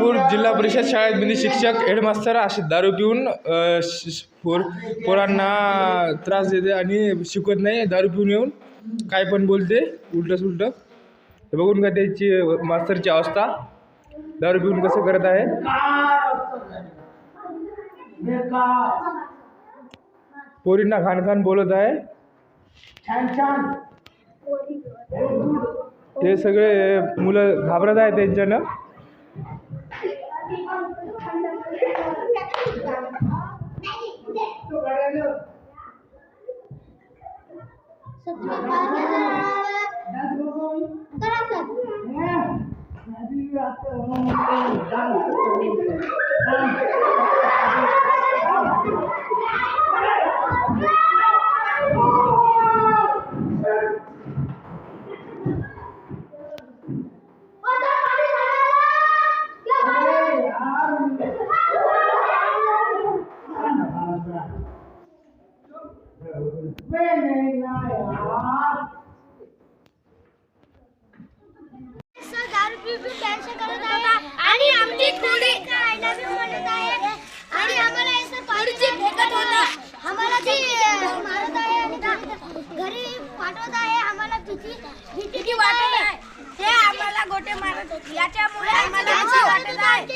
सोलापूर जिल्हा परिषद शाळेत शिक्षक हेडमास्तर असे दारू पिऊन पोर पोरांना त्रास देते आणि शिकवत नाही दारू पिऊन येऊन काय पण बोलते उलटं. सुलटं हे बघून का त्याची मास्तरची अवस्था? दारू पिऊन कसं करत आहे? पोरींना खान खान बोलत आहे. हे सगळे मुलं घाबरत आहे त्यांच्यानं. Yeah. दारू पिऊन कॅन्सल करत आहे आणि आमची थोडी आय लव्ह यू म्हणत आहे आणि आम्हाला असं थोडीशी फेकत होता आम्हाला ती मारत आहे आणि घरी- घरी पाठवत आहे आम्हाला भीती भीती वाटत आहे ते आम्हाला गोटे मारत होती. याच्यामुळे आम्हाला वाटत आहे.